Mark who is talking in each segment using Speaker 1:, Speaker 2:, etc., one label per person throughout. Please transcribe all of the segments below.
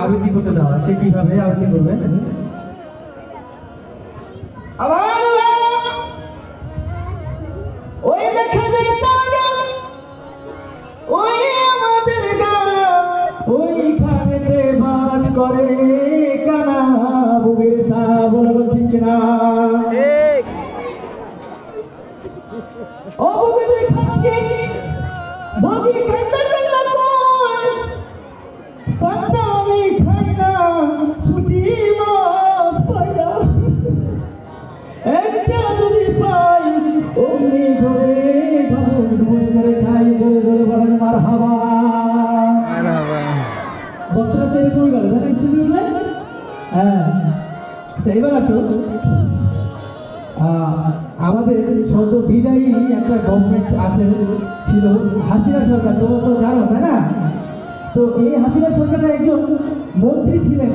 Speaker 1: আবৃত্তি করতে দেওয়া সে কীভাবে আবৃত্তি করবে?
Speaker 2: ওই ওই
Speaker 1: বাস করে। বক্তরা তৈরি করে জানেন কি হ্যাঁ। এবার আসো আমাদের সদ্য বিদায়ী একটা গভর্নমেন্ট আছে, ছিল হাসিনা সরকার, তোমরা তো জানো, তাই না? তো এই হাসিনা সরকারের একজন মন্ত্রী ছিলেন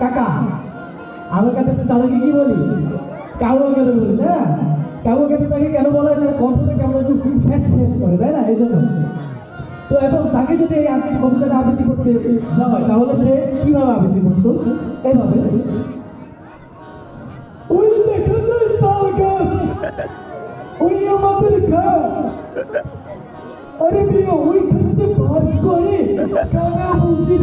Speaker 1: কাকা। আমার কাছে তাদেরকে কি বলি? কাউয়া গেলে বলি না? কাউয়া গেলে তাকে কেন বলা হয়? তার কেমন একটু ফ্যাস ফ্যাস করে, তাই না? এই জন্য। তো এখন তাকে যদি এই আবৃত্তি কবিতাটা আবৃত্তি করতে দেওয়া হয়, তাহলে সে কীভাবে আবৃত্তি করতো? এভাবে।
Speaker 2: ওই দেখা তাল গাছ ওই আমাদের আরে বিয়ে ওইখানে বাস করে কানা বুঝির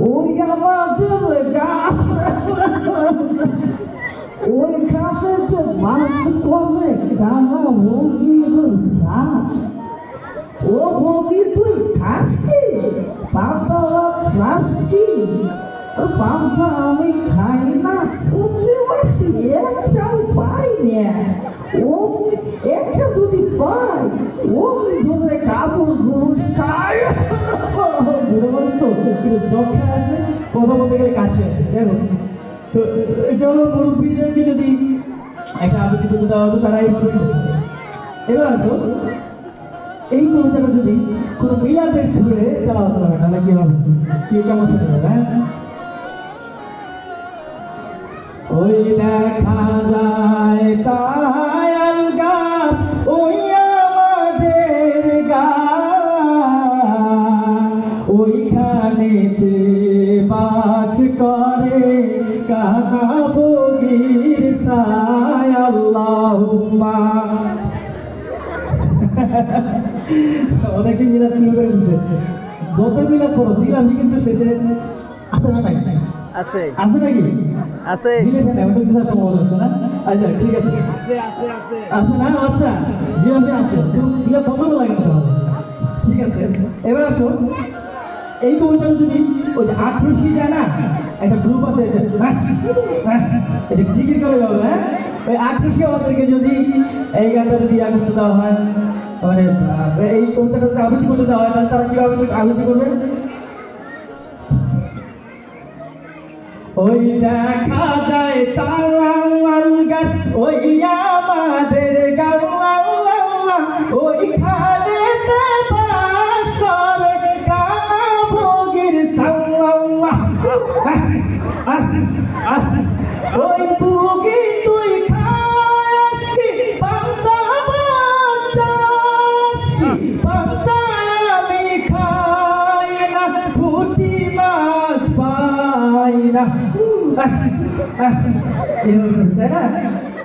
Speaker 2: ওই আমাদের ওই গাছে যে মানুষ করবে গানা গাছ ও মুরগি তুই খাস পাপা খাস পাপা আমি খাই না উঠে বসি একটাও পাই না ও একটা যদি পাই ও
Speaker 1: দক্ষা আছে কথা বলতে কাছে আছে দেখো তো এটা হলো মুরব্বীদেরকে যদি একটা আবৃত্তি করতে দেওয়া হতো তারা এইভাবে। এবার আসো এই কবিতাটা যদি কোনো মিলাদের সুরে চালা হতে হবে তাহলে কি হবে কি কেমন হবে হ্যাঁ ওই দেখা যায় কানা বগির সায় আল্লাহুম্মা। অনেকে মিলাদ শুরু করে দিচ্ছে যত মিলাদ করো মিলাদি কিন্তু শেষে আছে না নাই?
Speaker 3: আছে।
Speaker 1: আছে নাকি?
Speaker 3: আছে।
Speaker 1: আচ্ছা ঠিক আছে। আছে না? আচ্ছা জি আছে। আছে লাগে না ঠিক আছে। এবার আসো। এই কবিতা যদি ওই যে আট রুশি যায় না একটা গ্রুপ আছে এটা জিকির করে যাবে হ্যাঁ? ওই আট রুশি আমাদেরকে যদি এই গানটা যদি ইয়া দেওয়া হয় মানে এই কবিতাটা যদি আবৃত্তি করতে দেওয়া হয়, তাহলে তারা কীভাবে আবৃত্তি করবে? ওই দেখা যায় তাল গাছ, ওই আমাদের গাওয়া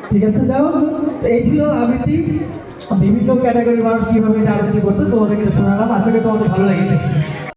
Speaker 1: ঠিক আছে, যাও। এই ছিল আবৃত্তি। বিভিন্ন ক্যাটাগরির মানুষ কীভাবে আবৃত্তি করতো, তোমাদেরকে শোনালাম। আশা করি তোমাদের ভালো লেগেছে।